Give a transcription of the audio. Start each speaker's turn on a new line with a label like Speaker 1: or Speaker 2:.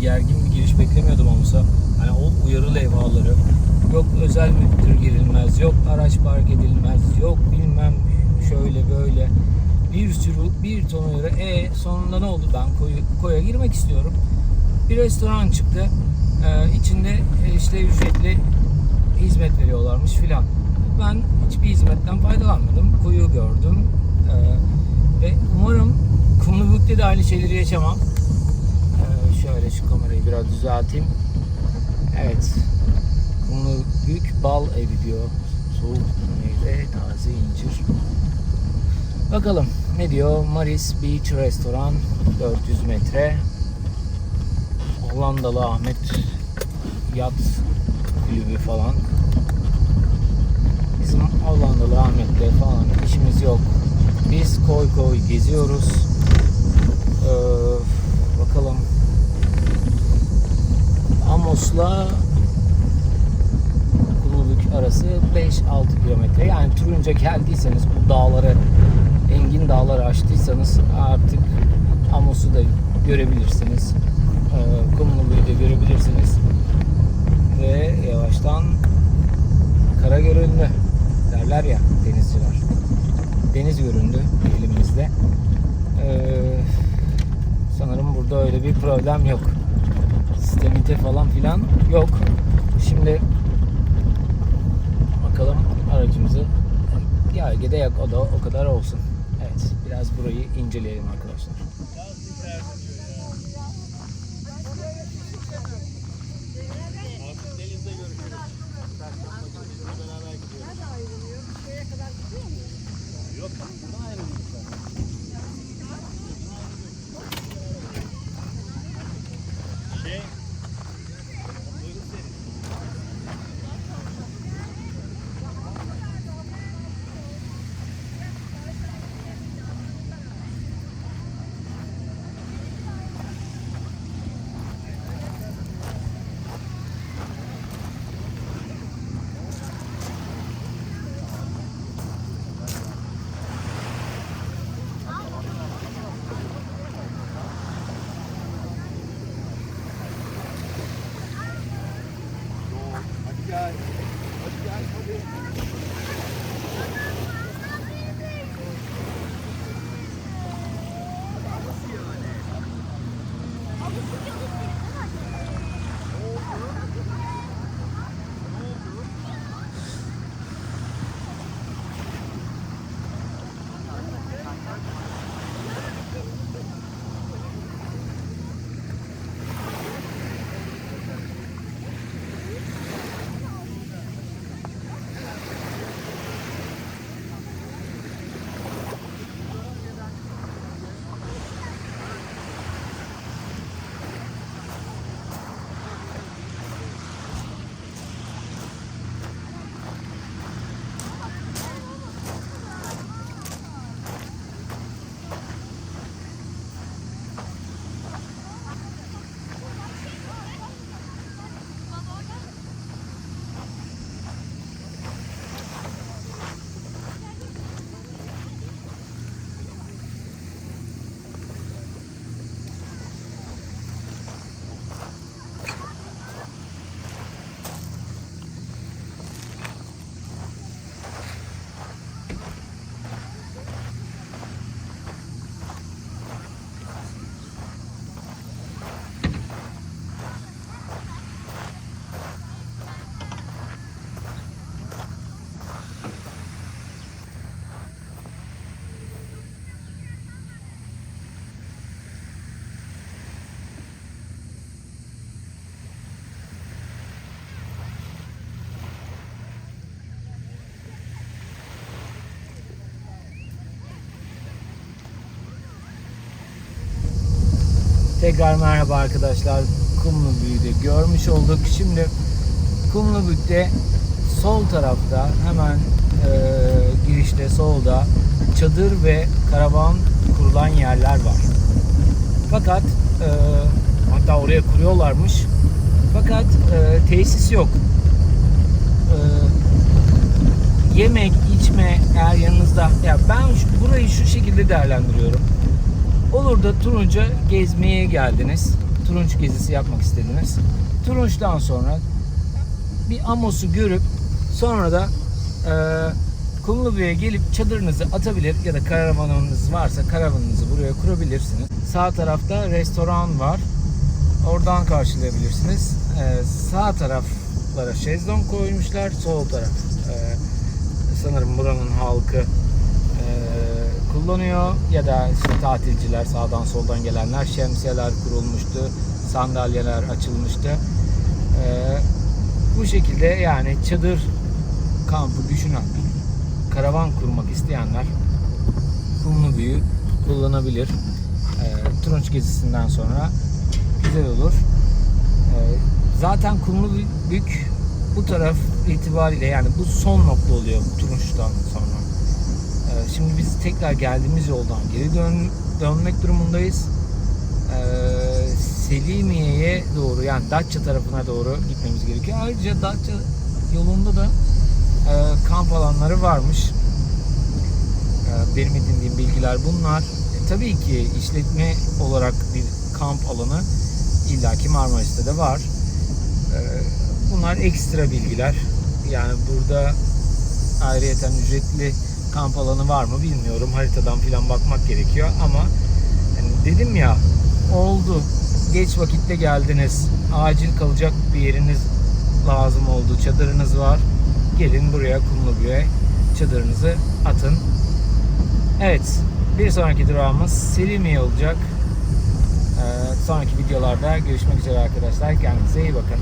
Speaker 1: gergin bir giriş beklemiyordum Amus'a. Hani o uyarı levhaları. Yok özel mülktür girilmez, yok araç park edilmez, yok bilmem şöyle böyle. Bir sürü bir ton uyarı. E sonunda ne oldu? Ben koyu, koya girmek istiyorum. Bir restoran çıktı. Ee, içinde e, işte ücretli hizmet veriyorlarmış filan. Ben hiçbir hizmetten faydalanmadım. Kuyu gördüm. Ee, ve umarım Kumlubük'te de aynı şeyleri yaşamam. Şöyle şu kamerayı biraz düzelteyim. Evet. Kumlubük bal evi diyor. Soğuk meyve, taze incir. Bakalım ne diyor? Maris Beach Restoran 400 metre. Hollandalı Ahmet Yat Kulübü falan. Bizim Hollandalı Ahmet'le falan işimiz yok. Biz koy koy geziyoruz. Ee, bakalım. Amos'la Kumlubük arası 5-6 kilometre. Yani Turunca geldiyseniz bu dağları, engin dağları aştıysanız artık Amos'u da görebilirsiniz. Ee, Kumlubük'ü de görebilirsiniz. Ve yavaştan kara göründü derler ya denizciler. Deniz göründü elimizde. Ee, sanırım burada öyle bir problem yok. Sistemite falan filan yok. Şimdi bakalım aracımızı gölgede yak o da o kadar olsun. Evet biraz burayı inceleyelim arkadaşlar. Tekrar merhaba arkadaşlar. Kumlubük'ü görmüş olduk. Şimdi Kumlubük'te sol tarafta hemen e, girişte solda çadır ve karavan kurulan yerler var. Fakat e, hatta oraya kuruyorlarmış. Fakat e, tesis yok. E, yemek, içme eğer yanınızda ya ben şu, burayı şu şekilde değerlendiriyorum. Olur da Turunca gezmeye geldiniz. Turunç gezisi yapmak istediniz. Turunç'tan sonra bir Amos'u görüp sonra da e, Kumlubü'ye gelip çadırınızı atabilir ya da karavanınız varsa karavanınızı buraya kurabilirsiniz. Sağ tarafta restoran var. Oradan karşılayabilirsiniz. E, sağ taraflara şezlong koymuşlar. Sol taraf e, sanırım buranın halkı e, kullanıyor ya da işte tatilciler sağdan soldan gelenler şemsiyeler kurulmuştu sandalyeler açılmıştı. E, bu şekilde yani çadır kampı düşünen karavan kurmak isteyenler kumlu büyü kullanabilir. E, Turunç gezisinden sonra güzel olur. E, zaten kumlu bük bu taraf itibariyle yani bu son nokta oluyor Turunç'tan sonra. ee, Şimdi biz tekrar geldiğimiz yoldan geri dön, dönmek durumundayız. Ee, Selimiye'ye doğru yani Datça tarafına doğru gitmemiz gerekiyor. Ayrıca Datça yolunda da e, kamp alanları varmış. Ee, benim edindiğim bilgiler bunlar. E, tabii ki işletme olarak bir kamp alanı illaki Marmaris'te de var. Ee, bunlar ekstra bilgiler. Yani burada ayrıyeten ücretli kamp alanı var mı bilmiyorum. Haritadan filan bakmak gerekiyor ama yani dedim ya oldu. Geç vakitte geldiniz. Acil kalacak bir yeriniz lazım oldu. Çadırınız var. Gelin buraya Kumlugöl'e çadırınızı atın. Evet. Bir sonraki durağımız Selimiye olacak. Ee, sonraki videolarda görüşmek üzere arkadaşlar. Kendinize iyi bakın.